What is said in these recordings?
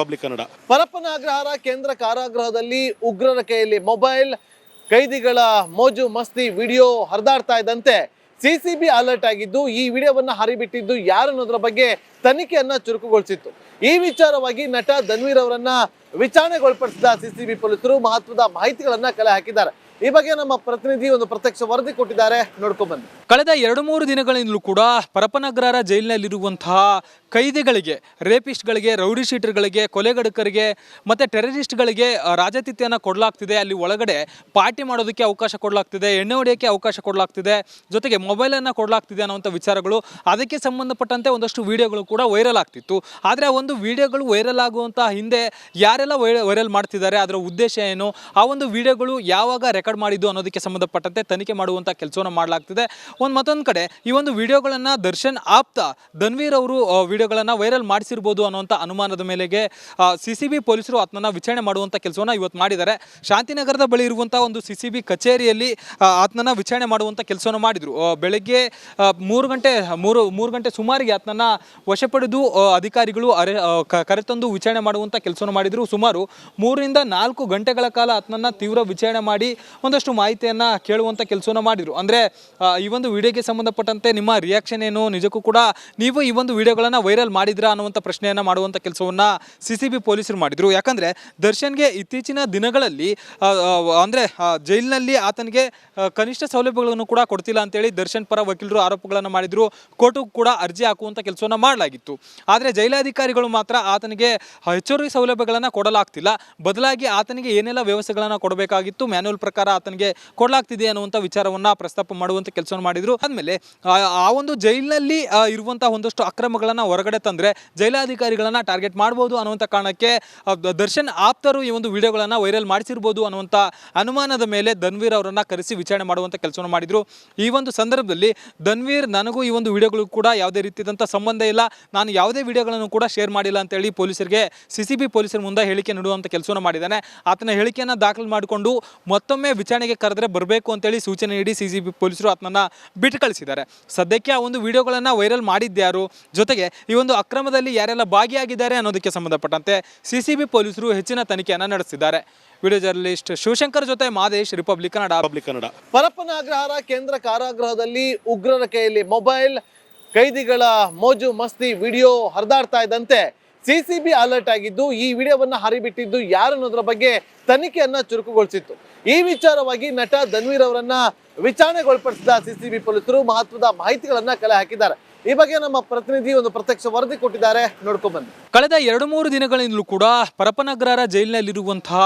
Public Kannada. Parappana Agrahara ಕೇಂದ್ರ ಕಾರಾಗೃಹದಲ್ಲಿ ಉಗ್ರರ ಕೈಯಲ್ಲಿ ಮೊಬೈಲ್, ಕೈದಿಗಳ ಮೋಜು, ಮಸ್ತಿ ವಿಡಿಯೋ ಹರಿದಾಡ್ತಾ ಇದ್ದಂತೆ ಸಿಸಿಬಿ ಅಲರ್ಟ್ ಆಗಿದ್ದು, ಈ ವಿಡಿಯೋವನ್ನ ಹರಿಬಿಟ್ಟಿದ್ದು ಯಾರು ಅನ್ನೋದ್ರ ಬಗ್ಗೆ ತನಿಖೆಯನ್ನ ಚುರುಕುಗೊಳಿಸಿತ್ತು. ಈ ವಿಚಾರವಾಗಿ ನಟ ಧನ್ವೀರ್ ಅವರನ್ನ ವಿಚಾರಣೆಗೊಳಪಡಿಸಿದ ಸಿಸಿಬಿ ಪೊಲೀಸರು ಮಹತ್ವದ ಮಾಹಿತಿಗಳನ್ನ ಕಲೆ ಹಾಕಿದ್ದಾರೆ. ಈ ಬಗ್ಗೆ ನಮ್ಮ ಪ್ರತಿನಿಧಿ ಒಂದು ಪ್ರತ್ಯಕ್ಷ ವರದಿ ಕೊಟ್ಟಿದ್ದಾರೆ. ನೋಡ್ಕೊಂಡ್ ಬನ್ನಿ. ಕಳೆದ ಎರಡು ಮೂರು ದಿನಗಳಿಂದಲೂ ಕೂಡ ಪರಪನಗ್ರಾರ ಜೈಲಿನಲ್ಲಿರುವಂತಹ ಕೈದಿಗಳಿಗೆ, ರೇಪಿಸ್ಟ್ಗಳಿಗೆ, ರೌಡಿ ಶೀಟರ್ಗಳಿಗೆ ಕೊಲೆಗಡಕರಿಗೆ ಮತ್ತು ಟೆರರಿಸ್ಟ್ಗಳಿಗೆ ರಾಜತಿಥ್ಯನ ಕೊಡಲಾಗ್ತಿದೆ. ಅಲ್ಲಿ ಒಳಗಡೆ ಪಾರ್ಟಿ ಮಾಡೋದಕ್ಕೆ ಅವಕಾಶ ಕೊಡಲಾಗ್ತಿದೆ, ಎಣ್ಣೆ ಹೊಡೆಯೋಕ್ಕೆ ಅವಕಾಶ ಕೊಡಲಾಗ್ತಿದೆ, ಜೊತೆಗೆ ಮೊಬೈಲನ್ನು ಕೊಡಲಾಗ್ತಿದೆ ಅನ್ನೋಂಥ ವಿಚಾರಗಳು ಅದಕ್ಕೆ ಸಂಬಂಧಪಟ್ಟಂತೆ ಒಂದಷ್ಟು ವಿಡಿಯೋಗಳು ಕೂಡ ವೈರಲ್ ಆಗ್ತಿತ್ತು. ಆದರೆ ಒಂದು ವಿಡಿಯೋಗಳು ವೈರಲ್ ಆಗುವಂಥ ಹಿಂದೆ ಯಾರೆಲ್ಲ ವೈರಲ್ ಮಾಡ್ತಿದ್ದಾರೆ, ಅದರ ಉದ್ದೇಶ ಏನು, ಆ ಒಂದು ವಿಡಿಯೋಗಳು ಯಾವಾಗ ರೆಕಾರ್ಡ್ ಮಾಡಿದ್ದು ಅನ್ನೋದಕ್ಕೆ ಸಂಬಂಧಪಟ್ಟಂತೆ ತನಿಖೆ ಮಾಡುವಂಥ ಕೆಲಸವನ್ನು ಮಾಡಲಾಗ್ತಿದೆ. ಒಂದು ಮತ್ತೊಂದು ಕಡೆ, ಈ ಒಂದು ವಿಡಿಯೋಗಳನ್ನು ದರ್ಶನ್ ಆಪ್ತ ಧನ್ವೀರ್ ಅವರು ವಿಡಿಯೋಗಳನ್ನು ವೈರಲ್ ಮಾಡಿಸಿರ್ಬೋದು ಅನ್ನುವಂಥ ಅನುಮಾನದ ಮೇಲೆಗೆ ಸಿ ಸಿ ಬಿ ಪೊಲೀಸರು ಆತ್ಮನ ವಿಚಾರಣೆ ಮಾಡುವಂಥ ಕೆಲಸವನ್ನು ಇವತ್ತು ಮಾಡಿದ್ದಾರೆ. ಶಾಂತಿನಗರದ ಬಳಿ ಇರುವಂಥ ಒಂದು ಸಿ ಸಿ ಬಿ ಕಚೇರಿಯಲ್ಲಿ ಆತ್ಮನ ವಿಚಾರಣೆ ಮಾಡುವಂಥ ಕೆಲಸವನ್ನು ಮಾಡಿದರು. ಬೆಳಗ್ಗೆ ಮೂರು ಗಂಟೆ, ಮೂರು ಮೂರು ಗಂಟೆ ಸುಮಾರಿಗೆ ಆತ್ಮನ ವಶಪಡೆದು ಅಧಿಕಾರಿಗಳು ಅರೆ ಕರೆತಂದು ವಿಚಾರಣೆ ಮಾಡುವಂಥ ಕೆಲಸವನ್ನು ಮಾಡಿದರು. ಸುಮಾರು ಮೂರರಿಂದ ನಾಲ್ಕು ಗಂಟೆಗಳ ಕಾಲ ಆತ್ಮನ ತೀವ್ರ ವಿಚಾರಣೆ ಮಾಡಿ ಒಂದಷ್ಟು ಮಾಹಿತಿಯನ್ನು ಕೇಳುವಂಥ ಕೆಲಸವನ್ನು ಮಾಡಿದರು. ಅಂದರೆ ಈ ಒಂದು ವಿಡಿಯೋಗೆ ಸಂಬಂಧಪಟ್ಟಂತೆ ನಿಮ್ಮ ರಿಯಾಕ್ಷನ್ ಏನು? ನಿಜಕ್ಕೂ ಕೂಡ ನೀವು ಈ ಒಂದು ವಿಡಿಯೋಗಳನ್ನು ವೈರಲ್ ಮಾಡಿದ್ರಾ ಅನ್ನುವಂಥ ಪ್ರಶ್ನೆಯನ್ನು ಮಾಡುವಂಥ ಕೆಲಸವನ್ನು ಸಿ ಸಿ ಬಿ ಪೊಲೀಸರು ಮಾಡಿದರು. ಯಾಕಂದರೆ ದರ್ಶನ್ಗೆ ಇತ್ತೀಚಿನ ದಿನಗಳಲ್ಲಿ ಅಂದರೆ ಜೈಲಿನಲ್ಲಿ ಆತನಿಗೆ ಕನಿಷ್ಠ ಸೌಲಭ್ಯಗಳನ್ನು ಕೂಡ ಕೊಡ್ತಿಲ್ಲ ಅಂತೇಳಿ ದರ್ಶನ್ ಪರ ವಕೀಲರು ಆರೋಪಗಳನ್ನು ಮಾಡಿದರು. ಕೋರ್ಟು ಕೂಡ ಅರ್ಜಿ ಹಾಕುವಂಥ ಕೆಲಸವನ್ನು ಮಾಡಲಾಗಿತ್ತು. ಆದರೆ ಜೈಲಾಧಿಕಾರಿಗಳು ಮಾತ್ರ ಆತನಿಗೆ ಹೆಚ್ಚುವರಿ ಸೌಲಭ್ಯಗಳನ್ನು ಕೊಡಲಾಗ್ತಿಲ್ಲ. ಬದಲಾಗಿ ಆತನಿಗೆ ಏನೆಲ್ಲ ವ್ಯವಸ್ಥೆಗಳನ್ನು ಕೊಡಬೇಕಾಗಿತ್ತು ಮ್ಯಾನ್ಯಲ್ ಪ್ರಕಾರ ಆತನಿಗೆ ಕೊಡಲಾಗ್ತಿದೆ ಅನ್ನುವಂಥ ವಿಚಾರವನ್ನು ಪ್ರಸ್ತಾಪ ಮಾಡುವಂಥ ಕೆಲಸವನ್ನು ಮಾಡಿದರು. ಆದ್ಮೇಲೆ ಆ ಒಂದು ಜೈಲಿನಲ್ಲಿ ಇರುವಂತಹ ಒಂದಷ್ಟು ಅಕ್ರಮಗಳನ್ನ ಹೊರಗಡೆ ತಂದ್ರೆ ಜೈಲಾಧಿಕಾರಿಗಳನ್ನ ಟಾರ್ಗೆಟ್ ಮಾಡಬಹುದು ಅನ್ನುವಂಥ ಕಾರಣಕ್ಕೆ ದರ್ಶನ್ ಆಪ್ತರು ಈ ಒಂದು ವಿಡಿಯೋಗಳನ್ನ ವೈರಲ್ ಮಾಡಿಸಿರ್ಬೋದು ಅನ್ನುವಂಥ ಅನುಮಾನದ ಮೇಲೆ ಧನ್ವೀರ್ ಅವರನ್ನು ಕರೆಸಿ ವಿಚಾರಣೆ ಮಾಡುವಂಥ ಕೆಲಸವನ್ನು ಮಾಡಿದ್ರು. ಈ ಒಂದು ಸಂದರ್ಭದಲ್ಲಿ ಧನ್ವೀರ್, ನನಗೂ ಈ ಒಂದು ವಿಡಿಯೋಗಳು ಕೂಡ ಯಾವುದೇ ರೀತಿಯಾದಂಥ ಸಂಬಂಧ ಇಲ್ಲ. ನಾನು ಯಾವುದೇ ವಿಡಿಯೋಗಳನ್ನು ಕೂಡ ಶೇರ್ ಮಾಡಿಲ್ಲ ಅಂತೇಳಿ ಪೊಲೀಸರಿಗೆ ಸಿ ಸಿ ಬಿ ಪೊಲೀಸರ ಮುಂದೆ ಹೇಳಿಕೆ ನೀಡುವಂತ ಕೆಲಸವನ್ನು ಮಾಡಿದ್ದಾನೆ. ಆತನ ಹೇಳಿಕೆಯನ್ನು ದಾಖಲು ಮಾಡಿಕೊಂಡು ಮತ್ತೊಮ್ಮೆ ವಿಚಾರಣೆಗೆ ಕರೆದ್ರೆ ಬರಬೇಕು ಅಂತೇಳಿ ಸೂಚನೆ ನೀಡಿ ಸಿ ಪೊಲೀಸರು ಆತನನ್ನು ಬಿಟ್ಟು ಕಳಿಸಿದ್ದಾರೆ. ಸದ್ಯಕ್ಕೆ ಆ ಒಂದು ವಿಡಿಯೋಗಳನ್ನು ವೈರಲ್ ಮಾಡಿದ್ದ್ಯಾರು ಜೊತೆಗೆ ಈ ಒಂದು ಅಕ್ರಮದಲ್ಲಿ ಯಾರೆಲ್ಲ ಭಾಗಿಯಾಗಿದ್ದಾರೆ ಅನ್ನೋದಕ್ಕೆ ಸಂಬಂಧಪಟ್ಟಂತೆ ಸಿ ಸಿ ಬಿ ಪೊಲೀಸರು ಹೆಚ್ಚಿನ ತನಿಖೆಯನ್ನು ನಡೆಸಿದ್ದಾರೆ ವಿಡಿಯೋ ಜರ್ನಲಿಸ್ಟ್ ಶಿವಶಂಕರ್ ಜೊತೆ ಮಾದೇಶ್ ರಿಪಬ್ಲಿಕ್ ಕನ್ನಡ. ಪಬ್ಲಿಕ್ ಕನ್ನಡ. ಪರಪ್ಪನಾಗ್ರಹಾರ ಕೇಂದ್ರ ಕಾರಾಗೃಹದಲ್ಲಿ ಉಗ್ರರ ಕೈಯಲ್ಲಿ ಮೊಬೈಲ್ ಕೈದಿಗಳ ಮೋಜು ಮಸ್ತಿ ವಿಡಿಯೋ ಹರಿದಾಡ್ತಾ ಇದ್ದಂತೆ ಸಿಸಿಬಿ ಅಲರ್ಟ್ ಆಗಿದ್ದು ಈ ವಿಡಿಯೋವನ್ನು ಹರಿಬಿಟ್ಟಿದ್ದು ಯಾರು ಅನ್ನೋದ್ರ ಬಗ್ಗೆ ತನಿಖೆಯನ್ನು ಚುರುಕುಗೊಳಿಸಿತ್ತು. ಈ ವಿಚಾರವಾಗಿ ನಟ ಧನ್ವೀರ್ ಅವರನ್ನ ವಿಚಾರಣೆಗೊಳಪಡಿಸಿದ ಸಿಸಿಬಿ ಪೊಲೀಸರು ಮಹತ್ವದ ಮಾಹಿತಿಗಳನ್ನ ಕಲೆ ಹಾಕಿದ್ದಾರೆ. ಈ ಬಗ್ಗೆ ನಮ್ಮ ಪ್ರತಿನಿಧಿ ಒಂದು ಪ್ರತ್ಯಕ್ಷ ವರದಿ ಕೊಟ್ಟಿದ್ದಾರೆ. ನೋಡ್ಕೊಂಡ್ ಬನ್ನಿ. ಕಳೆದ ಎರಡು ಮೂರು ದಿನಗಳಿಂದಲೂ ಕೂಡ ಪರಪನಗ್ರರ ಜೈಲಿನಲ್ಲಿರುವಂತಹ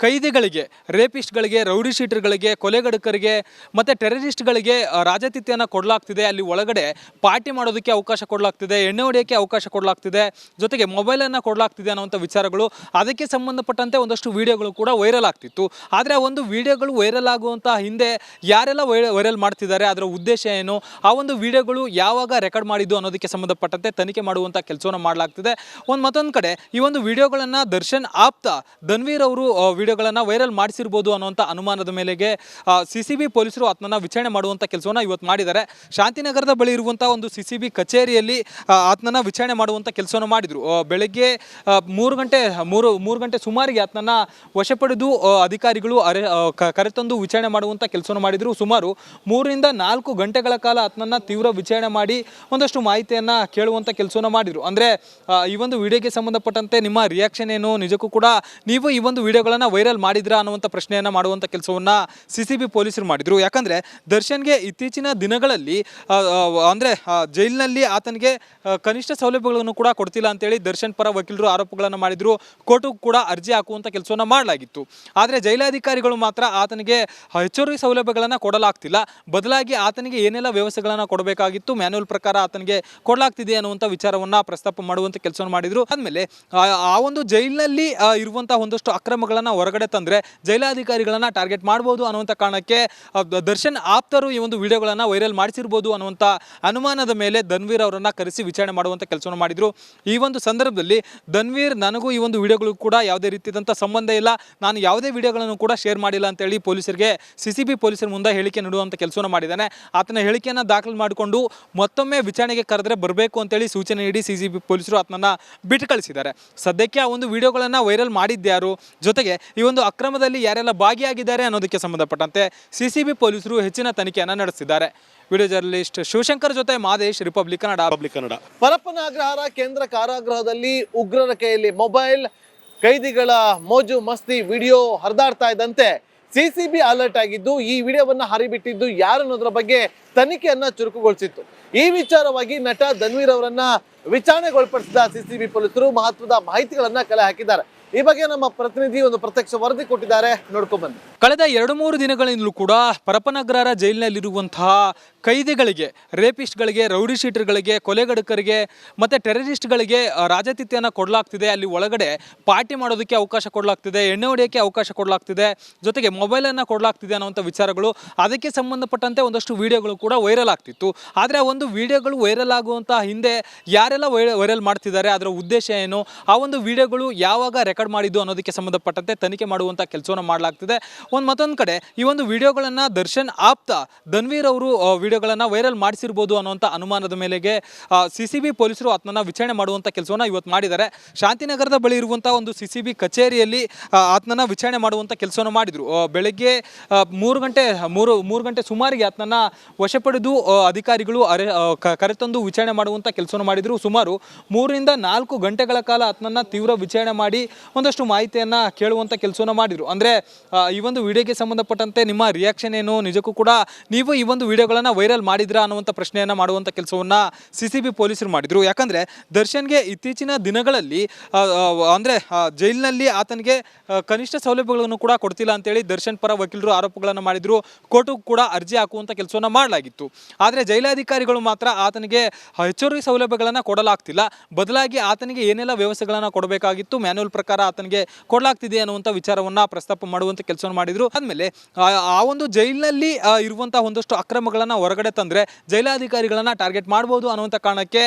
ಕೈದಿಗಳಿಗೆ, ರೇಪಿಸ್ಟ್ಗಳಿಗೆ, ರೌಡಿ ಶೀಟರ್ಗಳಿಗೆ ಕೊಲೆಗಡಕರಿಗೆ ಮತ್ತು ಟೆರರಿಸ್ಟ್ಗಳಿಗೆ ರಾಜತಿಥ್ಯನ ಕೊಡಲಾಗ್ತಿದೆ. ಅಲ್ಲಿ ಒಳಗಡೆ ಪಾರ್ಟಿ ಮಾಡೋದಕ್ಕೆ ಅವಕಾಶ ಕೊಡಲಾಗ್ತಿದೆ, ಎಣ್ಣೆ ಹೊಡೆಯೋಕ್ಕೆ ಅವಕಾಶ ಕೊಡಲಾಗ್ತಿದೆ, ಜೊತೆಗೆ ಮೊಬೈಲನ್ನು ಕೊಡಲಾಗ್ತಿದೆ ಅನ್ನೋಂಥ ವಿಚಾರಗಳು. ಅದಕ್ಕೆ ಸಂಬಂಧಪಟ್ಟಂತೆ ಒಂದಷ್ಟು ವಿಡಿಯೋಗಳು ಕೂಡ ವೈರಲ್ ಆಗ್ತಿತ್ತು. ಆದರೆ ಆ ಒಂದು ವಿಡಿಯೋಗಳು ವೈರಲ್ ಆಗುವಂಥ ಹಿಂದೆ ಯಾರೆಲ್ಲ ವೈರಲ್ ಮಾಡ್ತಿದ್ದಾರೆ, ಅದರ ಉದ್ದೇಶ ಏನು, ಆ ಒಂದು ವಿಡಿಯೋಗಳು ಯಾವಾಗ ರೆಕಾರ್ಡ್ ಮಾಡಿದ್ದು ಅನ್ನೋದಕ್ಕೆ ಸಂಬಂಧಪಟ್ಟಂತೆ ತನಿಖೆ ಮಾಡುವಂಥ ಕೆಲಸವನ್ನು ಮಾಡಲಾಗ್ತಿದೆ. ಒಂದು ಮತ್ತೊಂದು ಕಡೆ, ಈ ಒಂದು ವಿಡಿಯೋಗಳನ್ನು ದರ್ಶನ್ ಆಪ್ತ ಧನ್ವೀರ್ ಅವರು ವಿಡಿಯೋಗಳನ್ನು ವೈರಲ್ ಮಾಡಿಸಿರ್ಬೋದು ಅನ್ನುವಂಥ ಅನುಮಾನದ ಮೇಲೆಗೆ ಸಿ ಸಿ ಬಿ ಪೊಲೀಸರು ಆತನನ್ನು ವಿಚಾರಣೆ ಮಾಡುವಂಥ ಕೆಲಸವನ್ನು ಇವತ್ತು ಮಾಡಿದ್ದಾರೆ. ಶಾಂತಿನಗರದ ಬಳಿ ಇರುವಂಥ ಒಂದು ಸಿ ಸಿ ಬಿ ಕಚೇರಿಯಲ್ಲಿ ಆತನನ್ನು ವಿಚಾರಣೆ ಮಾಡುವಂಥ ಕೆಲಸವನ್ನು ಮಾಡಿದರು. ಬೆಳಗ್ಗೆ ಮೂರು ಗಂಟೆ, ಮೂರು ಮೂರು ಗಂಟೆ ಸುಮಾರಿಗೆ ಆತನನ್ನ ವಶಪಡೆದು ಅಧಿಕಾರಿಗಳು ಅರೆ ಕರೆತಂದು ವಿಚಾರಣೆ ಮಾಡುವಂಥ ಕೆಲಸವನ್ನು ಮಾಡಿದರು. ಸುಮಾರು ಮೂರರಿಂದ ನಾಲ್ಕು ಗಂಟೆಗಳ ಕಾಲ ಆತನನ್ನ ತೀವ್ರ ವಿಚಾರಣೆ ಮಾಡಿ ಒಂದಷ್ಟು ಮಾಹಿತಿಯನ್ನು ಕೇಳುವಂಥ ಕೆಲಸವನ್ನು ಮಾಡಿದರು. ಅಂದರೆ ಈ ಒಂದು ವಿಡಿಯೋಗೆ ಸಂಬಂಧಪಟ್ಟಂತೆ ನಿಮ್ಮ ರಿಯಾಕ್ಷನ್ ಏನು? ನಿಜಕ್ಕೂ ಕೂಡ ನೀವು ಈ ಒಂದು ವಿಡಿಯೋಗಳನ್ನು ವೈರಲ್ ಮಾಡಿದ್ರಾ ಅನ್ನುವಂಥ ಪ್ರಶ್ನೆಯನ್ನು ಮಾಡುವಂಥ ಕೆಲಸವನ್ನು ಸಿ ಸಿ ಬಿ ಪೊಲೀಸರು ಮಾಡಿದರು. ಯಾಕಂದರೆ ದರ್ಶನ್ಗೆ ಇತ್ತೀಚಿನ ದಿನಗಳಲ್ಲಿ ಅಂದರೆ ಜೈಲಿನಲ್ಲಿ ಆತನಿಗೆ ಕನಿಷ್ಠ ಸೌಲಭ್ಯಗಳನ್ನು ಕೂಡ ಕೊಡ್ತಿಲ್ಲ ಅಂತೇಳಿ ದರ್ಶನ್ ಪರ ವಕೀಲರು ಆರೋಪಗಳನ್ನು ಮಾಡಿದರು. ಕೋರ್ಟು ಕೂಡ ಅರ್ಜಿ ಹಾಕುವಂಥ ಕೆಲಸವನ್ನು ಮಾಡಲಾಗಿತ್ತು. ಆದರೆ ಜೈಲಾಧಿಕಾರಿಗಳು ಮಾತ್ರ ಆತನಿಗೆ ಹೆಚ್ಚುವರಿ ಸೌಲಭ್ಯಗಳನ್ನು ಕೊಡಲಾಗ್ತಿಲ್ಲ. ಬದಲಾಗಿ ಆತನಿಗೆ ಏನೆಲ್ಲ ವ್ಯವಸ್ಥೆಗಳನ್ನು ಕೊಡಬೇಕಾಗಿತ್ತು ಮ್ಯಾನ್ಯಲ್ ಪ್ರಕಾರ ಆತನಿಗೆ ಕೊಡಲಾಗ್ತಿದೆ ಅನ್ನುವಂಥ ವಿಚಾರವನ್ನು ಪ್ರಸ್ತಾಪ ಮಾಡುವಂಥ ಕೆಲಸವನ್ನು ಮಾಡಿದರು. ಆದ್ಮೇಲೆ, ಆ ಒಂದು ಜೈಲಿನಲ್ಲಿ ಇರುವಂತಹ ಒಂದಷ್ಟು ಅಕ್ರಮಗಳನ್ನು ಹೊರಗಡೆ ತಂದರೆ ಜೈಲಾಧಿಕಾರಿಗಳನ್ನ ಟಾರ್ಗೆಟ್ ಮಾಡ್ಬೋದು ಅನ್ನುವಂಥ ಕಾರಣಕ್ಕೆ ದರ್ಶನ್ ಆಪ್ತರು ಈ ಒಂದು ವಿಡಿಯೋಗಳನ್ನು ವೈರಲ್ ಮಾಡಿಸಿರ್ಬೋದು ಅನ್ನುವಂಥ ಅನುಮಾನದ ಮೇಲೆ ಧನ್ವೀರ್ ಅವರನ್ನು ಕರೆಸಿ ವಿಚಾರಣೆ ಮಾಡುವಂಥ ಕೆಲಸವನ್ನು ಮಾಡಿದರು. ಈ ಒಂದು ಸಂದರ್ಭದಲ್ಲಿ ಧನ್ವೀರ್, ನನಗೂ ಈ ಒಂದು ವಿಡಿಯೋಗಳು ಕೂಡ ಯಾವುದೇ ರೀತಿಯಾದಂಥ ಸಂಬಂಧ ಇಲ್ಲ. ನಾನು ಯಾವುದೇ ವಿಡಿಯೋಗಳನ್ನು ಕೂಡ ಶೇರ್ ಮಾಡಿಲ್ಲ ಅಂತೇಳಿ ಪೊಲೀಸರಿಗೆ ಸಿ ಸಿ ಬಿ ಪೊಲೀಸರ ಮುಂದೆ ಹೇಳಿಕೆ ನೀಡುವಂತ ಕೆಲಸವನ್ನು ಮಾಡಿದ್ದಾನೆ. ಆತನ ಹೇಳಿಕೆಯನ್ನು ದಾಖಲು ಮಾಡಿಕೊಂಡು ಮತ್ತೊಮ್ಮೆ ವಿಚಾರಣೆಗೆ ಕರೆದ್ರೆ ಬರಬೇಕು ಅಂತೇಳಿ ಸೂಚನೆ ನೀಡಿ ಸಿ ಪೊಲೀಸರು ಆತನನ್ನ ಬಿಟ್ಟು ಕಳಿಸಿದ್ದಾರೆ. ಸದ್ಯಕ್ಕೆ ಆ ಒಂದು ವಿಡಿಯೋಗಳನ್ನು ವೈರಲ್ ಮಾಡಿದ್ದ್ಯಾರು? ಜೊತೆಗೆ ಈ ಒಂದು ಅಕ್ರಮದಲ್ಲಿ ಯಾರೆಲ್ಲ ಭಾಗಿಯಾಗಿದ್ದಾರೆ ಅನ್ನೋದಕ್ಕೆ ಸಂಬಂಧಪಟ್ಟಂತೆ ಸಿ ಸಿ ಬಿ ಪೊಲೀಸರು ಹೆಚ್ಚಿನ ತನಿಖೆಯನ್ನು ನಡೆಸಿದ್ದಾರೆ ವಿಡಿಯೋ ಜರ್ನಲಿಸ್ಟ್ ಶಿವಶಂಕರ್ ಜೊತೆ ಮಾದೇಶ್ ರಿಪಬ್ಲಿಕ್ ಕನ್ನಡ. ಪಬ್ಲಿಕ್ ಕನ್ನಡ. ಪರಪ್ಪನಾಗ್ರಹಾರ ಕೇಂದ್ರ ಕಾರಾಗೃಹದಲ್ಲಿ ಉಗ್ರರ ಕೈಯಲ್ಲಿ ಮೊಬೈಲ್ ಕೈದಿಗಳ ಮೋಜು ಮಸ್ತಿ ವಿಡಿಯೋ ಹರಿದಾಡ್ತಾ ಇದ್ದಂತೆ ಸಿಸಿಬಿ ಅಲರ್ಟ್ ಆಗಿದ್ದು, ಈ ವಿಡಿಯೋವನ್ನ ಹರಿಬಿಟ್ಟಿದ್ದು ಯಾರು ಅನ್ನೋದ್ರ ಬಗ್ಗೆ ತನಿಖೆಯನ್ನ ಚುರುಕುಗೊಳಿಸಿತ್ತು. ಈ ವಿಚಾರವಾಗಿ ನಟ ಧನ್ವೀರ್ ಅವರನ್ನ ವಿಚಾರಣೆಗೊಳಪಡಿಸಿದ ಸಿಸಿಬಿ ಪೊಲೀಸರು ಮಹತ್ವದ ಮಾಹಿತಿಗಳನ್ನ ಕಲೆ ಹಾಕಿದ್ದಾರೆ. ಈ ಬಗ್ಗೆ ನಮ್ಮ ಪ್ರತಿನಿಧಿ ಒಂದು ಪ್ರತ್ಯಕ್ಷ ವರದಿ ಕೊಟ್ಟಿದ್ದಾರೆ. ನೋಡ್ಕೊಂಡ್ ಬನ್ನಿ. ಕಳೆದ ಎರಡು ಮೂರು ದಿನಗಳಿಂದಲೂ ಕೂಡ ಪರಪನಗರ ಜೈಲಿನಲ್ಲಿರುವಂತಹ ಕೈದಿಗಳಿಗೆ, ರೇಪಿಸ್ಟ್ಗಳಿಗೆ, ರೌಡಿ ಶೀಟರ್ಗಳಿಗೆ ಕೊಲೆಗಡಕರಿಗೆ ಮತ್ತು ಟೆರರಿಸ್ಟ್ಗಳಿಗೆ ರಾಜತಿಥ್ಯನ ಕೊಡಲಾಗ್ತಿದೆ. ಅಲ್ಲಿ ಒಳಗಡೆ ಪಾರ್ಟಿ ಮಾಡೋದಕ್ಕೆ ಅವಕಾಶ ಕೊಡಲಾಗ್ತಿದೆ, ಎಣ್ಣೆ ಹೊಡೆಯೋಕ್ಕೆ ಅವಕಾಶ ಕೊಡಲಾಗ್ತಿದೆ, ಜೊತೆಗೆ ಮೊಬೈಲನ್ನು ಕೊಡಲಾಗ್ತಿದೆ ಅನ್ನೋಂಥ ವಿಚಾರಗಳು ಅದಕ್ಕೆ ಸಂಬಂಧಪಟ್ಟಂತೆ ಒಂದಷ್ಟು ವಿಡಿಯೋಗಳು ಕೂಡ ವೈರಲ್ ಆಗ್ತಿತ್ತು. ಆದರೆ ಆ ಒಂದು ವಿಡಿಯೋಗಳು ವೈರಲ್ ಆಗುವಂಥ ಹಿಂದೆ ಯಾರೆಲ್ಲ ವೈರಲ್ ಮಾಡ್ತಿದ್ದಾರೆ, ಅದರ ಉದ್ದೇಶ ಏನು, ಆ ಒಂದು ವಿಡಿಯೋಗಳು ಯಾವಾಗ ರೆಕಾರ್ಡ್ ಮಾಡಿದ್ದು ಅನ್ನೋದಕ್ಕೆ ಸಂಬಂಧಪಟ್ಟಂತೆ ತನಿಖೆ ಮಾಡುವಂಥ ಕೆಲಸವನ್ನು ಮಾಡಲಾಗ್ತಿದೆ. ಒಂದು ಮತ್ತೊಂದು ಕಡೆ ಈ ಒಂದು ವಿಡಿಯೋಗಳನ್ನು ದರ್ಶನ್ ಆಪ್ತ, ಧನ್ವೀರ್ ಅವರು ವಿಡಿಯೋಗಳನ್ನು ವೈರಲ್ ಮಾಡಿಸಿರ್ಬೋದು ಅನ್ನುವಂಥ ಅನುಮಾನದ ಮೇಲೆಗೆ ಸಿ ಸಿ ಬಿ ಪೊಲೀಸರು ಆತನನ್ನು ವಿಚಾರಣೆ ಮಾಡುವಂಥ ಕೆಲಸವನ್ನು ಇವತ್ತು ಮಾಡಿದ್ದಾರೆ. ಶಾಂತಿನಗರದ ಬಳಿ ಇರುವಂಥ ಒಂದು ಸಿ ಸಿ ಬಿ ಕಚೇರಿಯಲ್ಲಿ ಆತನನ್ನು ವಿಚಾರಣೆ ಮಾಡುವಂಥ ಕೆಲಸವನ್ನು ಮಾಡಿದರು. ಬೆಳಗ್ಗೆ ಮೂರು ಗಂಟೆ, ಮೂರು ಮೂರು ಗಂಟೆ ಸುಮಾರಿಗೆ ಆತನನ್ನು ವಶಪಡೆದು ಅಧಿಕಾರಿಗಳು ಅರೆ ಕರೆತಂದು ವಿಚಾರಣೆ ಮಾಡುವಂಥ ಕೆಲಸವನ್ನು ಮಾಡಿದರು. ಸುಮಾರು ಮೂರರಿಂದ ನಾಲ್ಕು ಗಂಟೆಗಳ ಕಾಲ ಆತನನ್ನು ತೀವ್ರ ವಿಚಾರಣೆ ಮಾಡಿ ಒಂದಷ್ಟು ಮಾಹಿತಿಯನ್ನು ಕೇಳುವಂಥ ಕೆಲಸವನ್ನು ಮಾಡಿದರು. ಅಂದರೆ ಈ ಒಂದು ವಿಡಿಯೋಗೆ ಸಂಬಂಧಪಟ್ಟಂತೆ ನಿಮ್ಮ ರಿಯಾಕ್ಷನ್ ಏನು? ನಿಜಕ್ಕೂ ಕೂಡ ನೀವು ಈ ಒಂದು ವಿಡಿಯೋಗಳನ್ನು ವೈರಲ್ ಮಾಡಿದ್ರಾ ಅನ್ನುವಂಥ ಪ್ರಶ್ನೆಯನ್ನು ಮಾಡುವಂಥ ಕೆಲಸವನ್ನು ಸಿ ಸಿ ಬಿ ಪೊಲೀಸರು ಮಾಡಿದರು. ಯಾಕಂದರೆ ದರ್ಶನ್ಗೆ ಇತ್ತೀಚಿನ ದಿನಗಳಲ್ಲಿ ಅಂದರೆ ಜೈಲಿನಲ್ಲಿ ಆತನಿಗೆ ಕನಿಷ್ಠ ಸೌಲಭ್ಯಗಳನ್ನು ಕೂಡ ಕೊಡ್ತಿಲ್ಲ ಅಂತೇಳಿ ದರ್ಶನ್ ಪರ ವಕೀಲರು ಆರೋಪಗಳನ್ನು ಮಾಡಿದರು. ಕೋರ್ಟು ಕೂಡ ಅರ್ಜಿ ಹಾಕುವಂಥ ಕೆಲಸವನ್ನು ಮಾಡಲಾಗಿತ್ತು. ಆದರೆ ಜೈಲಾಧಿಕಾರಿಗಳು ಮಾತ್ರ ಆತನಿಗೆ ಹೆಚ್ಚುವರಿ ಸೌಲಭ್ಯಗಳನ್ನು ಕೊಡಲಾಗ್ತಿಲ್ಲ. ಬದಲಾಗಿ ಆತನಿಗೆ ಏನೆಲ್ಲ ವ್ಯವಸ್ಥೆಗಳನ್ನು ಕೊಡಬೇಕಾಗಿತ್ತು ಮ್ಯಾನ್ಯಲ್ ಪ್ರಕಾರ ಆತನಿಗೆ ಕೊಡಲಾಗ್ತಿದೆ ಅನ್ನುವಂಥ ವಿಚಾರವನ್ನು ಪ್ರಸ್ತಾಪ ಮಾಡುವಂಥ ಕೆಲಸವನ್ನು ಮಾಡಿದರು. ಆದಮೇಲೆ, ಆ ಒಂದು ಜೈಲಿನಲ್ಲಿ ಇರುವಂಥ ಒಂದಷ್ಟು ಅಕ್ರಮಗಳನ್ನು ಹೊರಗಡೆ ತಂದರೆ ಜೈಲಾಧಿಕಾರಿಗಳನ್ನು ಟಾರ್ಗೆಟ್ ಮಾಡ್ಬೋದು ಅನ್ನುವಂಥ ಕಾರಣಕ್ಕೆ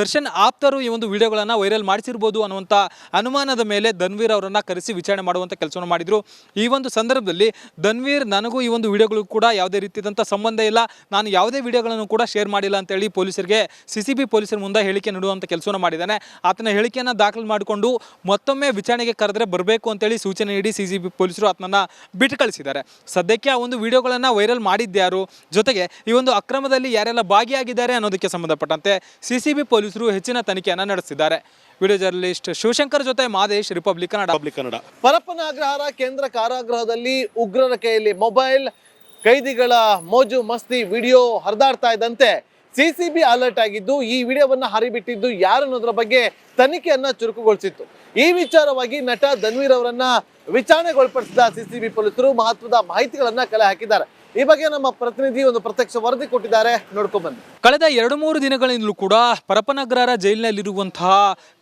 ದರ್ಶನ್ ಆಪ್ತರು ಈ ಒಂದು ವಿಡಿಯೋಗಳನ್ನು ವೈರಲ್ ಮಾಡಿಸಿರ್ಬೋದು ಅನ್ನುವಂಥ ಅನುಮಾನದ ಮೇಲೆ ಧನ್ವೀರ್ ಅವರನ್ನು ಕರೆಸಿ ವಿಚಾರಣೆ ಮಾಡುವಂಥ ಕೆಲಸವನ್ನು ಮಾಡಿದರು. ಈ ಒಂದು ಸಂದರ್ಭದಲ್ಲಿ ಧನ್ವೀರ್, ನನಗೂ ಈ ಒಂದು ವಿಡಿಯೋಗಳು ಕೂಡ ಯಾವುದೇ ರೀತಿಯಾದಂಥ ಸಂಬಂಧ ಇಲ್ಲ. ನಾನು ಯಾವುದೇ ವಿಡಿಯೋಗಳನ್ನು ಕೂಡ ಶೇರ್ ಮಾಡಿಲ್ಲ ಅಂತೇಳಿ ಪೊಲೀಸರಿಗೆ ಸಿ ಸಿ ಬಿ ಪೊಲೀಸರ ಮುಂದೆ ಹೇಳಿಕೆ ನೀಡುವಂಥ ಕೆಲಸವನ್ನು ಮಾಡಿದ್ದಾನೆ. ಆತನ ಹೇಳಿಕೆಯನ್ನು ದಾಖಲು ಮಾಡಿಕೊಂಡು ಮತ್ತೊಮ್ಮೆ ವಿಚಾರಣೆಗೆ ಕರೆದ್ರೆ ಬರಬೇಕು ಅಂತೇಳಿ ಸೂಚನೆ ನೀಡಿ ಸಿ ಸಿ ಬಿ ಪೊಲೀಸರು ಆತನನ್ನು ಬಿಟ್ಟು ಕಳಿಸಿದ್ದಾರೆ. ಸದ್ಯಕ್ಕೆ ಆ ಒಂದು ವಿಡಿಯೋಗಳನ್ನು ವೈರಲ್ ಮಾಡಿದ್ದ್ಯಾರು ಜೊತೆಗೆ ಈ ಒಂದು ಅಕ್ರಮದಲ್ಲಿ ಯಾರೆಲ್ಲ ಭಾಗಿಯಾಗಿದ್ದಾರೆ ಅನ್ನೋದಕ್ಕೆ ಸಂಬಂಧಪಟ್ಟಂತೆ ಸಿಸಿಬಿ ಸಿ ಬಿ ಪೊಲೀಸರು ಹೆಚ್ಚಿನ ತನಿಖೆಯನ್ನು ನಡೆಸಿದ್ದಾರೆ. ವಿಡಿಯೋ ಜರ್ನಲಿಸ್ಟ್ ಶಿವಶಂಕರ್ ಜೊತೆ ಮಾದೇಶ್ ರಿಪಬ್ಲಿಕ್ ಕನ್ನಡ ಪಬ್ಲಿಕ್ ಕನ್ನಡ ಪರಪ್ಪನಾಗ್ರಹಾರ ಕೇಂದ್ರ ಕಾರಾಗೃಹದಲ್ಲಿ ಉಗ್ರರ ಕೈಯಲ್ಲಿ ಮೊಬೈಲ್ ಕೈದಿಗಳ ಮೋಜು ಮಸ್ತಿ ವಿಡಿಯೋ ಹರಿದಾಡ್ತಾ ಇದ್ದಂತೆ ಸಿಸಿಬಿ ಅಲರ್ಟ್ ಆಗಿದ್ದು ಈ ವಿಡಿಯೋವನ್ನ ಹರಿಬಿಟ್ಟಿದ್ದು ಯಾರು ಅನ್ನೋದ್ರ ಬಗ್ಗೆ ತನಿಖೆಯನ್ನ ಚುರುಕುಗೊಳಿಸಿತ್ತು. ಈ ವಿಚಾರವಾಗಿ ನಟ ಧನ್ವೀರ್ ಅವರನ್ನ ವಿಚಾರಣೆಗೊಳಪಡಿಸಿದ ಸಿಸಿಬಿ ಪೊಲೀಸರು ಮಹತ್ವದ ಮಾಹಿತಿಗಳನ್ನ ಕಲೆ ಹಾಕಿದ್ದಾರೆ. ಈ ಬಗ್ಗೆ ನಮ್ಮ ಪ್ರತಿನಿಧಿ ಒಂದು ಪ್ರತ್ಯಕ್ಷ ವರದಿ ಕೊಟ್ಟಿದ್ದಾರೆ. ನೋಡ್ಕೊಂಡ್ ಬನ್ನಿ. ಕಳೆದ ಎರಡು ಮೂರು ದಿನಗಳಿಂದಲೂ ಕೂಡ ಪರಪನಗ್ರರ ಜೈಲಿನಲ್ಲಿರುವಂತಹ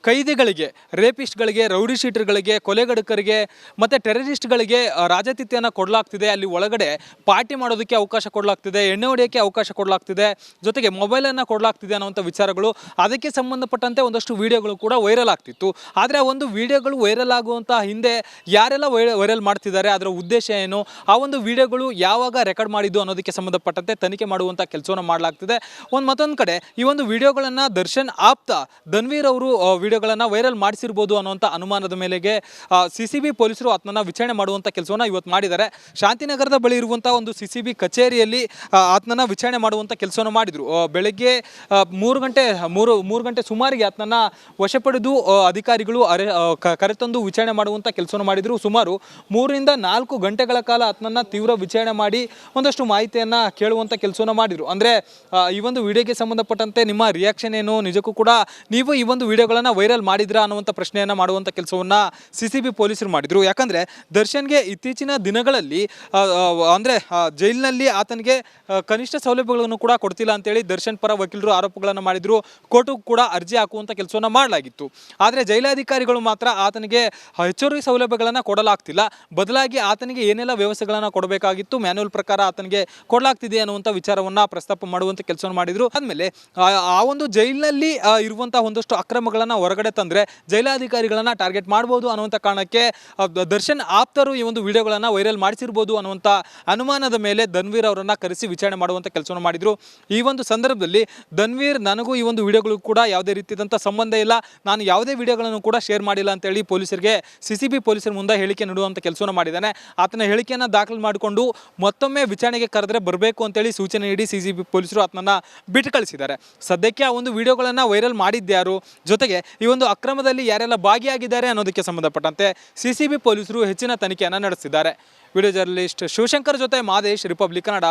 ಕೈದಿಗಳಿಗೆ, ರೇಪಿಸ್ಟ್ಗಳಿಗೆ, ರೌಡಿ ಶೀಟರ್ಗಳಿಗೆ ಕೊಲೆಗಡಕರಿಗೆ ಮತ್ತು ಟೆರರಿಸ್ಟ್ಗಳಿಗೆ ರಾಜತಿಥ್ಯನ ಕೊಡಲಾಗ್ತಿದೆ. ಅಲ್ಲಿ ಒಳಗಡೆ ಪಾರ್ಟಿ ಮಾಡೋದಕ್ಕೆ ಅವಕಾಶ ಕೊಡಲಾಗ್ತಿದೆ, ಎಣ್ಣೆ ಹೊಡೆಯೋಕ್ಕೆ ಅವಕಾಶ ಕೊಡಲಾಗ್ತಿದೆ, ಜೊತೆಗೆ ಮೊಬೈಲನ್ನು ಕೊಡಲಾಗ್ತಿದೆ ಅನ್ನೋಂಥ ವಿಚಾರಗಳು. ಅದಕ್ಕೆ ಸಂಬಂಧಪಟ್ಟಂತೆ ಒಂದಷ್ಟು ವಿಡಿಯೋಗಳು ಕೂಡ ವೈರಲ್ ಆಗ್ತಿತ್ತು. ಆದರೆ ಆ ಒಂದು ವಿಡಿಯೋಗಳು ವೈರಲ್ ಆಗುವಂಥ ಹಿಂದೆ ಯಾರೆಲ್ಲ ವೈರಲ್ ಮಾಡ್ತಿದ್ದಾರೆ, ಅದರ ಉದ್ದೇಶ ಏನು, ಆ ಒಂದು ವಿಡಿಯೋಗಳು ಯಾವಾಗ ರೆಕಾರ್ಡ್ ಮಾಡಿದ್ದು ಅನ್ನೋದಕ್ಕೆ ಸಂಬಂಧಪಟ್ಟಂತೆ ತನಿಖೆ ಮಾಡುವಂಥ ಕೆಲಸವನ್ನು ಮಾಡಲಾಗ್ತಿದೆ. ಒಂದು ಮತ್ತೊಂದು ಕಡೆ, ಈ ಒಂದು ವಿಡಿಯೋಗಳನ್ನು ದರ್ಶನ್ ಆಪ್ತ ಧನ್ವೀರ್ ಅವರು ವಿಡಿಯೋಗಳನ್ನು ವೈರಲ್ ಮಾಡಿಸಿರ್ಬೋದು ಅನ್ನುವಂಥ ಅನುಮಾನದ ಮೇಲೆಗೆ ಸಿ ಸಿ ಬಿ ಪೊಲೀಸರು ಆತನನ್ನು ವಿಚಾರಣೆ ಮಾಡುವಂಥ ಕೆಲಸವನ್ನು ಇವತ್ತು ಮಾಡಿದ್ದಾರೆ. ಶಾಂತಿನಗರದ ಬಳಿ ಇರುವಂಥ ಒಂದು ಸಿ ಸಿ ಬಿ ಕಚೇರಿಯಲ್ಲಿ ಆತನನ್ನು ವಿಚಾರಣೆ ಮಾಡುವಂಥ ಕೆಲಸವನ್ನು ಮಾಡಿದರು. ಬೆಳಗ್ಗೆ ಮೂರು ಗಂಟೆ, ಮೂರು ಮೂರು ಗಂಟೆ ಸುಮಾರಿಗೆ ಆತನನ್ನು ವಶಪಡೆದು ಅಧಿಕಾರಿಗಳು ಅರೆ ಕರೆತಂದು ವಿಚಾರಣೆ ಮಾಡುವಂಥ ಕೆಲಸವನ್ನು ಮಾಡಿದರು. ಸುಮಾರು ಮೂರರಿಂದ ನಾಲ್ಕು ಗಂಟೆಗಳ ಕಾಲ ಆತನನ್ನು ತೀವ್ರ ವಿಚಾರಣೆ ಮಾಡಿ ಒಂದಷ್ಟು ಮಾಹಿತಿಯನ್ನು ಕೇಳುವಂಥ ಕೆಲಸವನ್ನು ಮಾಡಿದರು. ಅಂದರೆ ಈ ಒಂದು ವಿಡಿಯೋಗೆ ಸಂಬಂಧಪಟ್ಟಂತೆ ನಿಮ್ಮ ರಿಯಾಕ್ಷನ್ ಏನು? ನಿಜಕ್ಕೂ ಕೂಡ ನೀವು ಈ ಒಂದು ವಿಡಿಯೋಗಳನ್ನು ವೈರಲ್ ಮಾಡಿದ್ರಾ ಅನ್ನುವಂಥ ಪ್ರಶ್ನೆಯನ್ನು ಮಾಡುವಂಥ ಕೆಲಸವನ್ನು ಸಿ ಸಿ ಬಿ ಪೊಲೀಸರು ಮಾಡಿದರು. ಯಾಕಂದರೆ ದರ್ಶನ್ಗೆ ಇತ್ತೀಚಿನ ದಿನಗಳಲ್ಲಿ ಅಂದರೆ ಜೈಲಿನಲ್ಲಿ ಆತನಿಗೆ ಕನಿಷ್ಠ ಸೌಲಭ್ಯಗಳನ್ನು ಕೂಡ ಕೊಡ್ತಿಲ್ಲ ಅಂತೇಳಿ ದರ್ಶನ್ ಪರ ವಕೀಲರು ಆರೋಪಗಳನ್ನು ಮಾಡಿದರು. ಕೋರ್ಟು ಕೂಡ ಅರ್ಜಿ ಹಾಕುವಂಥ ಕೆಲಸವನ್ನು ಮಾಡಲಾಗಿತ್ತು. ಆದರೆ ಜೈಲಾಧಿಕಾರಿಗಳು ಮಾತ್ರ ಆತನಿಗೆ ಹೆಚ್ಚುವರಿ ಸೌಲಭ್ಯಗಳನ್ನು ಕೊಡಲಾಗ್ತಿಲ್ಲ. ಬದಲಾಗಿ ಆತನಿಗೆ ಏನೆಲ್ಲ ವ್ಯವಸ್ಥೆಗಳನ್ನು ಕೊಡಬೇಕಾಗಿತ್ತು ಮ್ಯಾನ್ಯಲ್ ಪ್ರಕಾರ ಆತನಿಗೆ ಕೊಡಲಾಗ್ತಿದೆ ಅನ್ನುವಂಥ ವಿಚಾರವನ್ನು ಪ್ರಸ್ತಾಪ ಮಾಡುವಂಥ ಕೆಲಸವನ್ನು ಮಾಡಿದ್ರು. ಆದ್ಮೇಲೆ, ಆ ಒಂದು ಜೈಲಿನಲ್ಲಿ ಇರುವಂತಹ ಒಂದಷ್ಟು ಅಕ್ರಮಗಳನ್ನ ಹೊರಗಡೆ ತಂದ್ರೆ ಜೈಲಾಧಿಕಾರಿಗಳನ್ನ ಟಾರ್ಗೆಟ್ ಮಾಡಬಹುದು ಅನ್ನುವಂಥ ಕಾರಣಕ್ಕೆ ದರ್ಶನ್ ಆಪ್ತರು ಈ ಒಂದು ವಿಡಿಯೋಗಳನ್ನ ವೈರಲ್ ಮಾಡಿಸಿರ್ಬೋದು ಅನ್ನುವಂಥ ಅನುಮಾನದ ಮೇಲೆ ಧನ್ವೀರ್ ಅವರನ್ನ ಕರೆಸಿ ವಿಚಾರಣೆ ಮಾಡುವಂಥ ಕೆಲಸವನ್ನು ಮಾಡಿದ್ರು. ಈ ಒಂದು ಸಂದರ್ಭದಲ್ಲಿ ಧನ್ವೀರ್, ನನಗೂ ಈ ಒಂದು ವಿಡಿಯೋಗಳು ಕೂಡ ಯಾವುದೇ ರೀತಿಯಾದಂಥ ಸಂಬಂಧ ಇಲ್ಲ. ನಾನು ಯಾವುದೇ ವಿಡಿಯೋಗಳನ್ನು ಕೂಡ ಶೇರ್ ಮಾಡಿಲ್ಲ ಅಂತೇಳಿ ಪೊಲೀಸರಿಗೆ ಸಿ ಸಿ ಬಿ ಪೊಲೀಸರ ಮುಂದೆ ಹೇಳಿಕೆ ನೀಡುವಂತ ಕೆಲಸವನ್ನು ಮಾಡಿದ್ದಾನೆ. ಆತನ ಹೇಳಿಕೆಯನ್ನು ದಾಖಲು ಮಾಡಿಕೊಂಡು ಮತ್ತೊಮ್ಮೆ ವಿಚಾರಣೆಗೆ ಕರೆದ್ರೆ ಬರಬೇಕು ಅಂತೇಳಿ ಸೂಚನೆ ನೀಡಿ ಸಿ ಪೊಲೀಸರು ಆತನನ್ನ ಬಿಟ್ಟು ಕಳಿಸಿದ್ದಾರೆ. ಸದ್ಯಕ್ಕೆ ಆ ಒಂದು ವಿಡಿಯೋಗಳನ್ನು ವೈರಲ್ ಮಾಡಿದ್ದ್ಯಾರು? ಜೊತೆಗೆ ಈ ಒಂದು ಅಕ್ರಮದಲ್ಲಿ ಯಾರೆಲ್ಲ ಭಾಗಿಯಾಗಿದ್ದಾರೆ ಅನ್ನೋದಕ್ಕೆ ಸಂಬಂಧಪಟ್ಟಂತೆ ಸಿ ಪೊಲೀಸರು ಹೆಚ್ಚಿನ ತನಿಖೆಯನ್ನು ನಡೆಸಿದ್ದಾರೆ ವಿಡಿಯೋ ಜರ್ನಲಿಸ್ಟ್ ಶಿವಶಂಕರ್ ಜೊತೆ ಮಾದೇಶ್, ರಿಪಬ್ಲಿಕ್ ಕನ್ನಡ.